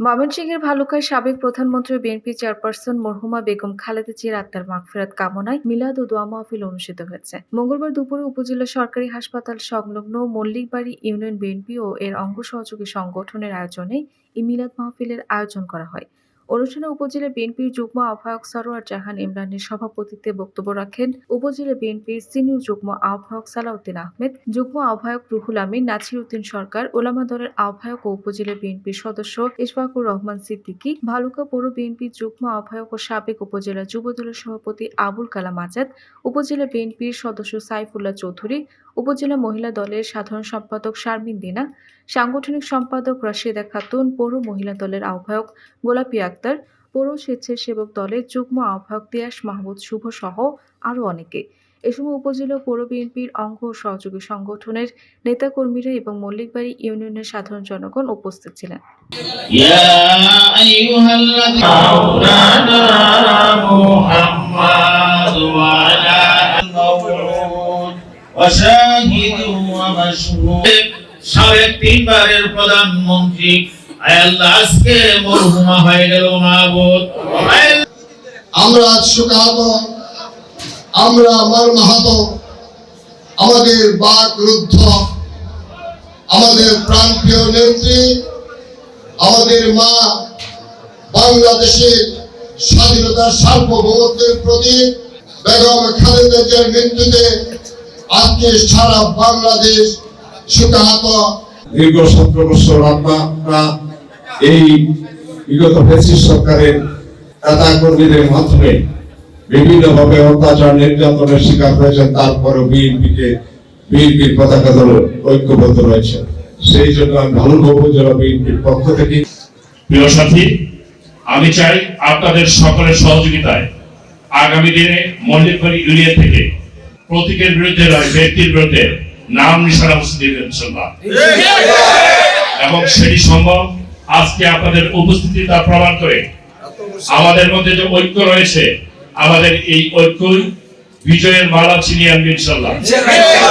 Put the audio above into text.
ময়মনসিংহের ভালুকায় সাবেক প্রধানমন্ত্রী বিএনপি চেয়ারপারসন মরহুমা বেগম খালেদা জিয়ার আত্মার মাগফেরাত কামনায় মিলাদ ও দোয়া মাহফিল অনুষ্ঠিত হয়েছে। মঙ্গলবার দুপুরে উপজেলা সরকারি হাসপাতাল সংলগ্ন মল্লিকবাড়ি ইউনিয়ন বিএনপি ও এর অঙ্গ সহযোগী সংগঠনের আয়োজনে এই মিলাদ মাহফিলের আয়োজন করা হয়। অনুষ্ঠানে উপজেলা বিএনপির যুগ্ম আহ্বায়ক সরোয়ার জাহান ইমরানের সভাপতিত্বে বক্তব্য রাখেন উপজেলা বিএনপির সিনিয়র যুগ্ম আহ্বায়ক সালাউদ্দিন আহমেদ, যুগ্ম আহ্বায়ক রুহুল আমিন নাছির উদ্দিন সরকার, ওলামা দলের আহ্বায়ক ও উপজেলা বিএনপির সদস্য ইশফাকুর রহমান সিদ্দিকী, ভালুকা পৌর বিএনপির যুগ্ম আহ্বায়ক ও সাবেক উপজেলা যুব দলের সভাপতি আবুল কালাম আজাদ, উপজেলা বিএনপির সদস্য সাইফুল্লাহ চৌধুরী উপজেলা মহিলা দলের সাধারণ সম্পাদক শারমিন দিনা সাংগঠনিক সম্পাদক রাশিদা খাতুন পৌর মহিলা দলের আহ্বায়ক গোলাপি আক্তার পৌর স্বেচ্ছাসেবক দলের যুগ্ম আহ্বায়ক তিয়াস মাহমুদ শুভ সহ আরও অনেকে। এ সময় উপজেলা পৌর বিএনপির অঙ্গ ও সহযোগী সংগঠনের নেতাকর্মীরা এবং মল্লিকবাড়ি ইউনিয়নের সাধারণ জনগণ উপস্থিত ছিলেন। সাবেক তিনবারের প্রধানমন্ত্রী। আল্লাহ আজকে মরহুমা হয়ে গেল মাহবুব। আমরা আজ শোকাহত আমরা মর্মাহত আমাদের বাক রুদ্ধ আমাদের প্রান্তীয় নেত্রী আমাদের মা বাংলাদেশের স্বাধীনতার সার্বভৌমত্বের প্রতি বেগম খালেদা জিয়ার মৃত্যুতে আজকে সারা বাংলাদেশ শোকাহত দীর্ঘ সতেরো বছর আপনারা এই বিগত ফেসিস সরকারের নেতা কর্মীদের মাধ্যমে বিভিন্ন ভাবে অত্যাচার নির্যাতনের শিকার হয়েছেন তারপরে বিএনপিকে বিএনপির পতাকা দল ঐক্যবদ্ধ রয়েছে। সেই জন্য আমি ভালো উপজেলা বিএনপির পক্ষ থেকে। প্রিয় সাথী আমি চাই আপনাদের সকলের সহযোগিতায় আগামী দিনে মল্লিকবাড়ি ইউনিয়ন থেকে প্রতীকের বিরুদ্ধে নয়, ব্যক্তির বিরুদ্ধে। নাম নিশানা মুসলিম এবং সেটি সম্ভব। আজকে আপনাদের উপস্থিতি তা প্রমাণ করে। আমাদের মধ্যে যে ঐক্য রয়েছে, আমাদের এই ঐক্যই বিজয়ের মালা ছিনিয়ে আনবে ইনশাল্লাহ।